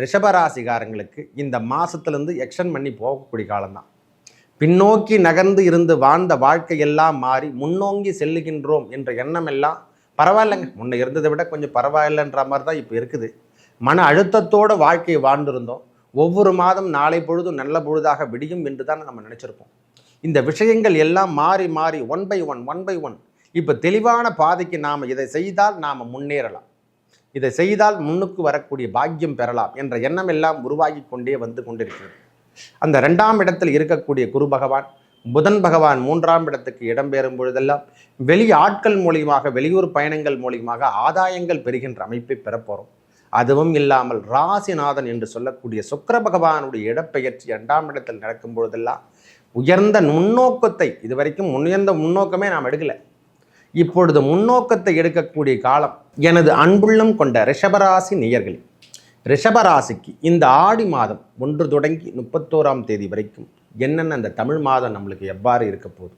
ரிஷபராசிகாரங்களுக்கு இந்த மாதத்துலேருந்து எக்ஷன் பண்ணி போகக்கூடிய காலம்தான். பின்னோக்கி நகர்ந்து இருந்து வாழ்ந்த வாழ்க்கையெல்லாம் மாறி முன்னோங்கி செல்லுகின்றோம் என்ற எண்ணம் எல்லாம் பரவாயில்லைங்க. முன்னே இருந்ததை விட கொஞ்சம் பரவாயில்லைன்ற மாதிரி தான் இப்போ இருக்குது. மன அழுத்தத்தோட வாழ்க்கையை வாழ்ந்திருந்தோம். ஒவ்வொரு மாதம் நாளை பொழுதும் நல்ல பொழுதாக விடியும் என்று தான் நம்ம நினச்சிருப்போம். இந்த விஷயங்கள் எல்லாம் மாறி மாறி one by one one by one இப்போ தெளிவான பாதைக்கு நாம் இதை செய்தால் நாம் முன்னேறலாம். இதை செய்தால் முன்னுக்கு வரக்கூடிய பாக்கியம் பெறலாம் என்ற எண்ணம் எல்லாம் உருவாகி கொண்டே வந்து கொண்டிருக்கிறது. அந்த ரெண்டாம் இடத்தில் இருக்கக்கூடிய குரு பகவான் புதன் பகவான் மூன்றாம் இடத்துக்கு இடம்பெறும் பொழுதெல்லாம் வெளி ஆட்கள் மூலியமாக வெளியூர் பயணங்கள் மூலியமாக ஆதாயங்கள் பெறுகின்ற அமைப்பை பெறப்போகிறோம் அதுவும் இல்லாமல் ராசிநாதன் என்று சொல்லக்கூடிய சுக்கர பகவானுடைய இடப்பெயர்ச்சி இரண்டாம் இடத்தில் நடக்கும் பொழுதெல்லாம் உயர்ந்த முன்னோக்கத்தை இதுவரைக்கும் முன்னுயர்ந்த முன்னோக்கமே நாம் எடுக்கலை. இப்பொழுது முன்னோக்கத்தை எடுக்கக்கூடிய காலம் எனது அன்புள்ளம் கொண்ட ரிஷபராசி நேயர்களே ரிஷபராசிக்கு இந்த ஆடி மாதம் ஒன்று தொடங்கி முப்பத்தோராம் தேதி வரைக்கும் என்னென்ன அந்த தமிழ் மாதம் நம்மளுக்கு எவ்வாறு இருக்க போகுது?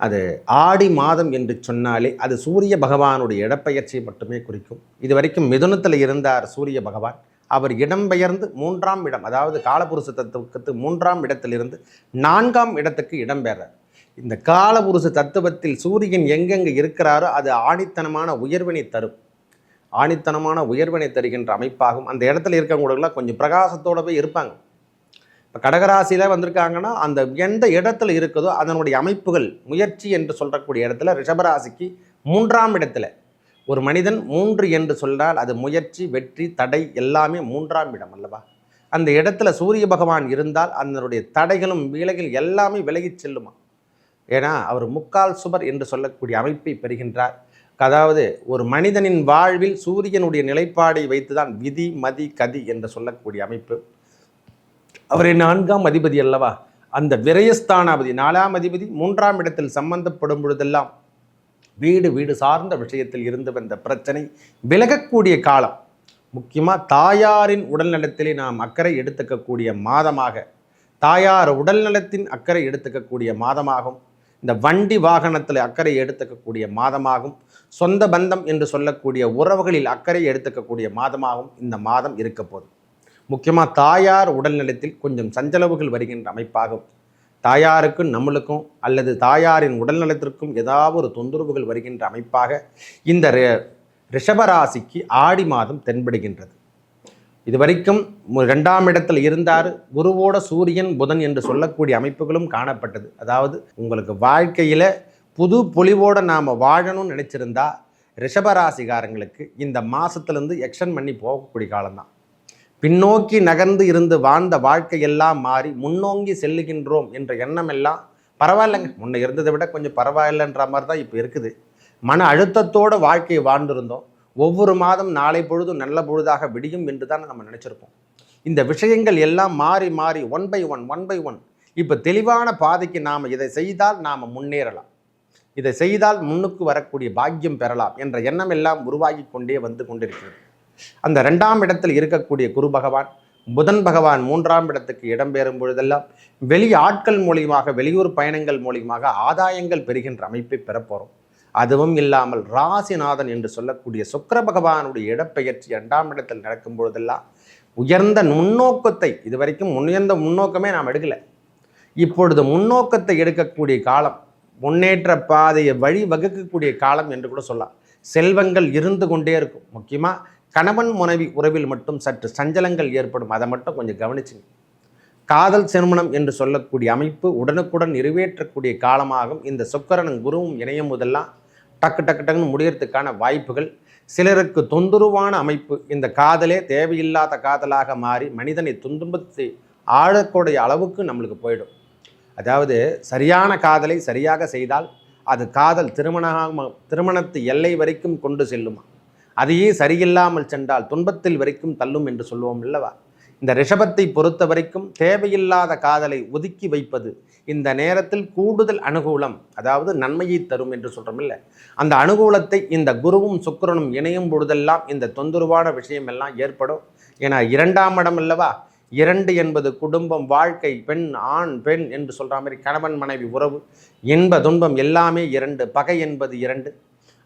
அது ஆடி மாதம் என்று சொன்னாலே அது சூரிய பகவானுடைய இடப்பெயர்ச்சியை மட்டுமே குறிக்கும். இது வரைக்கும் மிதுனத்தில் இருந்தார் சூரிய பகவான். அவர் இடம்பெயர்ந்து மூன்றாம் இடம் அதாவது காலபுருஷ தத்துவத்துக்கு மூன்றாம் இடத்திலிருந்து நான்காம் இடத்துக்கு இடம்பெறார் இந்த காலபுருஷ தத்துவத்தில் சூரியன் எங்கெங்கே இருக்கிறாரோ அது ஆணித்தனமான உயர்வினை தரும். ஆணித்தனமான உயர்வினை தருகின்ற அமைப்பாகும். அந்த இடத்துல இருக்கவங்களுக்குலாம் கொஞ்சம் பிரகாசத்தோடவே இருப்பாங்க. இப்போ கடகராசியில் வந்திருக்காங்கன்னா அந்த எந்த இடத்துல இருக்குதோ அதனுடைய அமைப்புகள் முயற்சி என்று சொல்லக்கூடிய இடத்துல ரிஷபராசிக்கு மூன்றாம் இடத்துல. ஒரு மனிதன் மூன்று என்று சொன்னால் அது முயற்சி வெற்றி தடை எல்லாமே மூன்றாம் இடம் அல்லவா? அந்த இடத்துல சூரிய பகவான் இருந்தால் அதனுடைய தடைகளும் விலகில் எல்லாமே விலகிச் செல்லுமா? ஏன்னா அவர் முக்கால் சுவர் என்று சொல்லக்கூடிய அமைப்பை பெறுகின்றார். அதாவது ஒரு மனிதனின் வாழ்வில் சூரியனுடைய நிலைப்பாடை வைத்துதான் விதி மதி கதி என்று சொல்லக்கூடிய அமைப்பு. அவரை நான்காம் அதிபதி அல்லவா? அந்த விரயஸ்தானாபதி நாலாம் அதிபதி மூன்றாம் இடத்தில் சம்பந்தப்படும் பொழுதெல்லாம் வீடு வீடு சார்ந்த விஷயத்தில் இருந்து வந்த பிரச்சனை விலகக்கூடிய காலம். முக்கியமாக தாயாரின் உடல்நலத்திலே நாம் அக்கறை எடுத்துக்கக்கூடிய மாதமாக தாயார் உடல்நலத்தின் அக்கறை எடுத்துக்கக்கூடிய மாதமாகும். இந்த வண்டி வாகனத்தில் அக்கறை எடுத்துக்கக்கூடிய மாதமாகும். சொந்த பந்தம் என்று சொல்லக்கூடிய உறவுகளில் அக்கறை எடுத்துக்கக்கூடிய மாதமாகவும் இந்த மாதம் இருக்க போகுது முக்கியமாக தாயார் உடல்நலத்தில் கொஞ்சம் சஞ்சலவுகள் வருகின்ற அமைப்பாகும். தாயாருக்கும் நம்மளுக்கும் அல்லது தாயாரின் உடல்நலத்திற்கும் ஏதாவது ஒரு தொந்தரவுகள் வருகின்ற அமைப்பாக இந்த ரி- ரிஷபராசிக்கு ஆடி மாதம் தென்படுகின்றது. இது வரைக்கும் ரெண்டாம் இடத்தில் இருந்தார். குருவோட சூரியன் புதன் என்று சொல்லக்கூடிய அமைப்புகளும் காணப்பட்டது. அதாவது உங்களுக்கு வாழ்க்கையில் புது பொலிவோட நாம் வாழணும்னு நினச்சிருந்தா ரிஷபராசிகாரங்களுக்கு இந்த மாதத்துலேருந்து எக்ஷன் பண்ணி போகக்கூடிய காலம்தான். பின்னோக்கி நகர்ந்து இருந்து வாழ்ந்த வாழ்க்கையெல்லாம் மாறி முன்னோங்கி செல்லுகின்றோம் என்ற எண்ணம் எல்லாம் பரவாயில்லைங்க. முன்ன இருந்ததை விட கொஞ்சம் பரவாயில்லைன்ற மாதிரி தான் இப்போ இருக்குது. மன அழுத்தத்தோட வாழ்க்கையை வாழ்ந்திருந்தோம். ஒவ்வொரு மாதம் நாளை பொழுதும் நல்ல பொழுதாக விடியும் என்று தான் நம்ம நினச்சிருப்போம். இந்த விஷயங்கள் எல்லாம் மாறி மாறி one by one one by one இப்போ தெளிவான பாதைக்கு நாம் இதை செய்தால் நாம் முன்னேறலாம். இதை செய்தால் முன்னுக்கு வரக்கூடிய பாக்கியம் பெறலாம் என்ற எண்ணம் எல்லாம் உருவாகி கொண்டே வந்து கொண்டிருக்கிறது. அந்த ரெண்டாம் இடத்தில் இருக்கக்கூடிய குரு பகவான் புதன் பகவான் மூன்றாம் இடத்துக்கு இடம்பெறும் பொழுதெல்லாம் வெளி ஆட்கள் மூலியமாக வெளியூர் பயணங்கள் மூலியமாக ஆதாயங்கள் பெறுகின்ற அமைப்பை பெறப்போகிறோம் அதுவும் இல்லாமல் ராசிநாதன் என்று சொல்லக்கூடிய சுக்கிர பகவானுடைய இடப்பெயர்ச்சி இரண்டாம் இடத்தில் நடக்கும் பொழுதெல்லாம் உயர்ந்த முன்னோக்கத்தை இதுவரைக்கும் உயர்ந்த முன்னோக்கமே நாம் எடுக்கலை. இப்பொழுது முன்னோக்கத்தை எடுக்கக்கூடிய காலம் முன்னேற்ற பாதையை வழி வகுக்கக்கூடிய காலம் என்று கூட சொல்லலாம். செல்வங்கள் இருந்து கொண்டே இருக்கும். முக்கியமாக கணவன் மனைவி உறவில் மட்டும் சற்று சஞ்சலங்கள் ஏற்படும். அதை மட்டும் கொஞ்சம் கவனிச்சுங்க. காதல் திருமணம் என்று சொல்லக்கூடிய அமைப்பு உடனுக்குடன் நிறைவேற்றக்கூடிய காலமாகும். இந்த சுக்கரனும் குருவும் இணையும் போதெல்லாம் டக்கு டக்கு டக்குன்னு முடியறதுக்கான வாய்ப்புகள். சிலருக்கு தொந்தரவான அமைப்பு. இந்த காதலே தேவையில்லாத காதலாக மாறி மனிதனை துன்பத்தை ஆழக்கூடிய அளவுக்கு நம்மளுக்கு போயிடும். அதாவது சரியான காதலை சரியாக செய்தால் அது காதல் திருமணமாக திருமணத்து எல்லை வரைக்கும் கொண்டு செல்லுமா? அதையே சரியில்லாமல் சென்றால் துன்பத்தில் வரைக்கும் தள்ளும் என்று சொல்லுவோம் அல்லவா? இந்த ரிஷபத்தை பொறுத்த வரைக்கும் தேவையில்லாத காதலை ஒதுக்கி வைப்பது இந்த நேரத்தில் கூடுதல் அனுகூலம் அதாவது நன்மையை தரும் என்று சொல்கிறோம் இல்லை. அந்த அனுகூலத்தை இந்த குருவும் சுக்கிரனும் இணையும் பொழுதெல்லாம் இந்த தொந்தரவான விஷயம் எல்லாம் ஏற்படும். ஏன்னா இரண்டாம் இடம் அல்லவா? இரண்டு என்பது குடும்பம் வாழ்க்கை பெண் ஆண் பெண் என்று சொல்கிற மாதிரி கணவன் மனைவி உறவு இன்ப துன்பம் எல்லாமே இரண்டு பகை என்பது இரண்டு.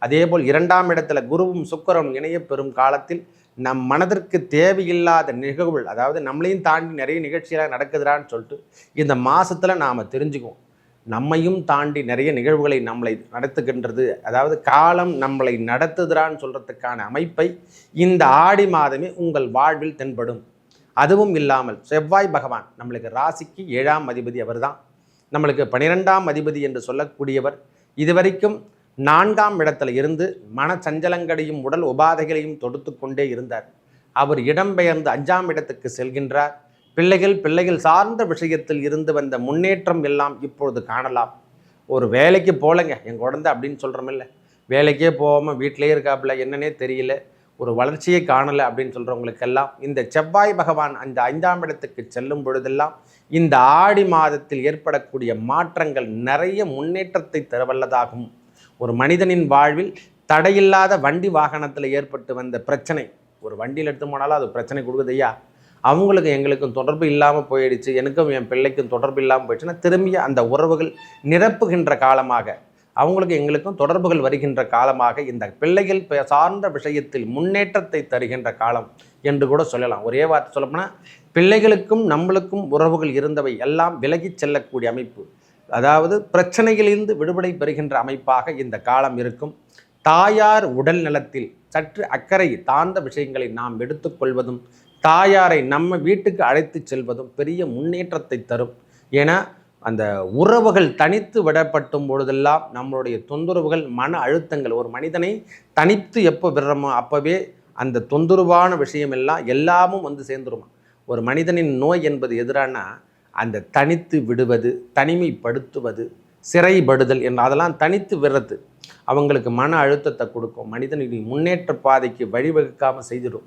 அதேபோல் இரண்டாம் இடத்துல குருவும் சுக்கிரனும் இணையப்பெறும் காலத்தில் நம் மனதிற்கு தேவையில்லாத நிகழ்வுகள் அதாவது நம்மளையும் தாண்டி நிறைய நிகழ்ச்சிகளாக நடக்குதுடான்னு சொல்லிட்டு இந்த மாதத்தில் நாம் தெரிஞ்சுக்குவோம். நம்மையும் தாண்டி நிறைய நிகழ்வுகளை நம்மளை நடத்துகின்றது அதாவது காலம் நம்மளை நடத்துகிறான்னு சொல்கிறதுக்கான அமைப்பை இந்த ஆடி மாதமே உங்கள் வாழ்வில் தென்படும். அதுவும் இல்லாமல் செவ்வாய் பகவான் நம்மளுக்கு ராசிக்கு ஏழாம் அதிபதி அவர்தான். நம்மளுக்கு பனிரெண்டாம் அதிபதி என்று சொல்லக்கூடியவர். இதுவரைக்கும் நான்காம் இடத்துல இருந்து மனச்சஞ்சலங்களையும் உடல் உபாதைகளையும் தொடுத்து கொண்டே இருந்தார். அவர் இடம்பெயர்ந்து அஞ்சாம் இடத்துக்கு செல்கின்றார். பிள்ளைகள் பிள்ளைகள் சார்ந்த விஷயத்தில் இருந்து வந்த முன்னேற்றம் எல்லாம் இப்பொழுது காணலாம். ஒரு வேலைக்கு போகலைங்க என் குழந்தை அப்படின்னு சொல்கிறோமில்ல வேலைக்கே போகாமல் வீட்டிலே இருக்காப்புல என்னன்னே தெரியல. ஒரு வளர்ச்சியை காணலை அப்படின்னு சொல்கிறவங்களுக்கெல்லாம் இந்த செவ்வாய் பகவான் அந்த ஐந்தாம் இடத்துக்கு செல்லும் பொழுதெல்லாம் இந்த ஆடி மாதத்தில் ஏற்படக்கூடிய மாற்றங்கள் நிறைய முன்னேற்றத்தை தரவல்லதாகும். ஒரு மனிதனின் வாழ்வில் தடையில்லாத வண்டி வாகனத்தில் ஏற்பட்டு வந்த பிரச்சனை. ஒரு வண்டியில் எடுத்து போனாலும் அது பிரச்சனை கொடுக்குது ஐயா. அவங்களுக்கு எங்களுக்கும் தொடர்பு இல்லாமல் போயிடுச்சு. எனக்கும் என் பிள்ளைக்கும் தொடர்பு இல்லாமல் போயிடுச்சுன்னா திரும்பிய அந்த உறவுகள் நிரப்புகின்ற காலமாக அவங்களுக்கு எங்களுக்கும் தொடர்புகள் வருகின்ற காலமாக இந்த பிள்ளைகள் சார்ந்த விஷயத்தில் முன்னேற்றத்தை தருகின்ற காலம் என்று கூட சொல்லலாம். ஒரே வார்த்தை சொல்லப்போனால் பிள்ளைகளுக்கும் நம்மளுக்கும் உறவுகள் இருந்தவை எல்லாம் விலகிச் செல்லக்கூடிய அமைப்பு. அதாவது பிரச்சனையிலிருந்து விடுபடை பெறுகின்ற அமைப்பாக இந்த காலம் இருக்கும். தாயார் உடல் நலத்தில் சற்று அக்கறை தாழ்ந்த விஷயங்களை நாம் எடுத்துக்கொள்வதும் தாயாரை நம்ம வீட்டுக்கு அழைத்து செல்வதும் பெரிய முன்னேற்றத்தை தரும். ஏன்னா அந்த உறவுகள் தனித்து விடப்பட்டும் பொழுதெல்லாம் நம்மளுடைய தொந்தரவுகள் மன அழுத்தங்கள் ஒரு மனிதனை தனித்து எப்போ விடுறோமோ அப்போவே அந்த தொந்தரவான விஷயம் எல்லாம் எல்லாமும் வந்து சேர்ந்துருமா? ஒரு மனிதனின் நோய் என்பது எதிரானா அந்த தனித்து விடுவது தனிமைப்படுத்துவது சிறைப்படுதல் என்ற அதெல்லாம் தனித்து விடுறது அவங்களுக்கு மன அழுத்தத்தை கொடுக்கும். மனிதனின் முன்னேற்ற பாதைக்கு வழிவகுக்காமல் செய்திடும்.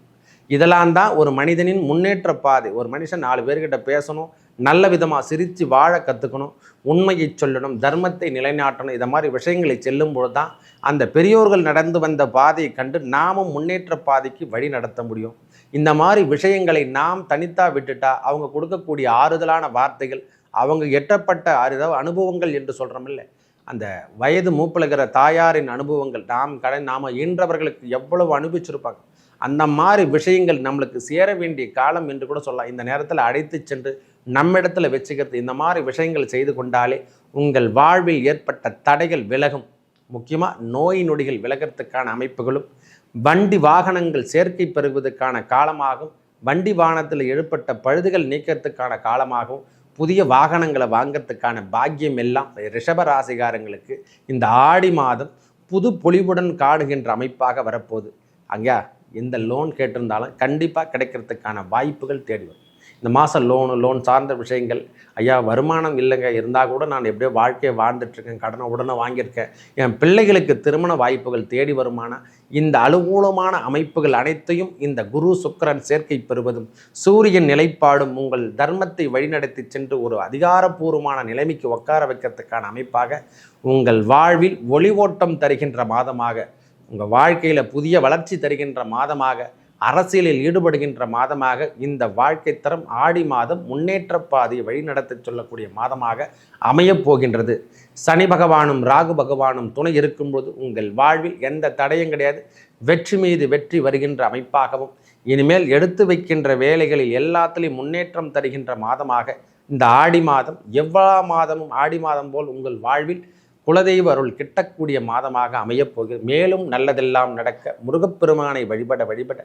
இதெல்லாம் தான் ஒரு மனிதனின் முன்னேற்ற பாதை. ஒரு மனுஷன் நாலு பேர்கிட்ட பேசணும் நல்ல விதமாக சிரித்து வாழ கற்றுக்கணும் உண்மையை சொல்லணும் தர்மத்தை நிலைநாட்டணும் இதை மாதிரி விஷயங்களை செல்லும் பொழுது தான் அந்த பெரியோர்கள் நடந்து வந்த பாதையை கண்டு நாமும் முன்னேற்ற பாதைக்கு வழி நடத்த முடியும். இந்த மாதிரி விஷயங்களை நாம் தனித்தா விட்டுட்டா அவங்க கொடுக்கக்கூடிய ஆறுதலான வார்த்தைகள் அவங்க எட்டப்பட்ட அறுத அனுபவங்கள் என்று சொல்கிறோமில்ல அந்த வயது மூப்பிலகிற தாயாரின் அனுபவங்கள் நாம் கடை நாம் ஈன்றவர்களுக்கு எவ்வளவு அனுபவிச்சிருப்பாங்க? அந்த மாதிரி விஷயங்கள் நம்மளுக்கு சேர வேண்டிய காலம் என்று கூட சொல்லலாம். இந்த நேரத்தில் அழைத்து சென்று நம்மிடத்தில் வச்சுக்கிறது இந்த மாதிரி விஷயங்கள் செய்து கொண்டாலே உங்கள் வாழ்வில் ஏற்பட்ட தடைகள் விலகும். முக்கியமாக நோய் நொடிகள் விலகிறதுக்கான அமைப்புகளும் வண்டி வாகனங்கள் சேர்க்கை பெறுவதற்கான காலமாகும் வண்டி வாகனத்தில் எழுப்பட்ட பழுதுகள் நீக்கிறதுக்கான காலமாகவும் புதிய வாகனங்களை வாங்கிறதுக்கான பாக்கியம் எல்லாம் ரிஷபராசிகாரங்களுக்கு இந்த ஆடி மாதம் புது பொலிவுடன் காடுகின்ற அமைப்பாக வரப்போகுது. அங்கே எந்த லோன் கேட்டிருந்தாலும் கண்டிப்பாக கிடைக்கிறதுக்கான வாய்ப்புகள் தேடி வரும். இந்த மாதம் லோனு லோன் சார்ந்த விஷயங்கள். ஐயா வருமானம் இல்லைங்க. இருந்தால் கூட நான் எப்படியோ வாழ்க்கையை வாழ்ந்துட்டுருக்கேன். கடனை உடனே வாங்கியிருக்கேன். என் பிள்ளைகளுக்கு திருமண வாய்ப்புகள் தேடி வருமான இந்த அலுகூலமான அமைப்புகள் அனைத்தையும் இந்த குரு சுக்கரன் சேர்க்கை பெறுவதும் சூரியன் நிலைப்பாடும் உங்கள் தர்மத்தை வழிநடத்தி சென்று ஒரு அதிகாரப்பூர்வமான நிலைமைக்கு உட்கார வைக்கிறதுக்கான அமைப்பாக உங்கள் வாழ்வில் ஒளி ஓட்டம் தருகின்ற மாதமாக உங்கள் வாழ்க்கையில் புதிய வளர்ச்சி தருகின்ற மாதமாக அரசியலில் ஈடுபடுகின்ற மாதமாக இந்த வாழ்க்கை தரம் ஆடி மாதம் முன்னேற்ற பாதையை வழிநடத்த சொல்லக்கூடிய மாதமாக அமையப் போகின்றது. சனி பகவானும் ராகு பகவானும் துணை இருக்கும்போது உங்கள் வாழ்வில் எந்த தடையும் கிடையாது. வெற்றி மீது வெற்றி வருகின்ற அமைப்பாகவும் இனிமேல் எடுத்து வைக்கின்ற வேலைகளில் எல்லாத்திலையும் முன்னேற்றம் தருகின்ற மாதமாக இந்த ஆடி மாதம் எவ்வளோ மாதமும் ஆடி மாதம் போல் உங்கள் வாழ்வில் குலதெய்வ அருள் கிட்டக்கூடிய மாதமாக அமையப்போகிறது மேலும் நல்லதெல்லாம் நடக்க முருகப்பெருமானை வழிபட வழிபட.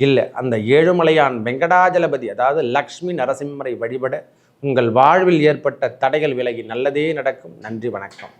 இல்லை அந்த ஏழுமலையான் வெங்கடாஜலபதி அதாவது லக்ஷ்மி நரசிம்மரை வழிபட உங்கள் வாழ்வில் ஏற்பட்ட தடைகள் விலகி நல்லதே நடக்கும். நன்றி வணக்கம்.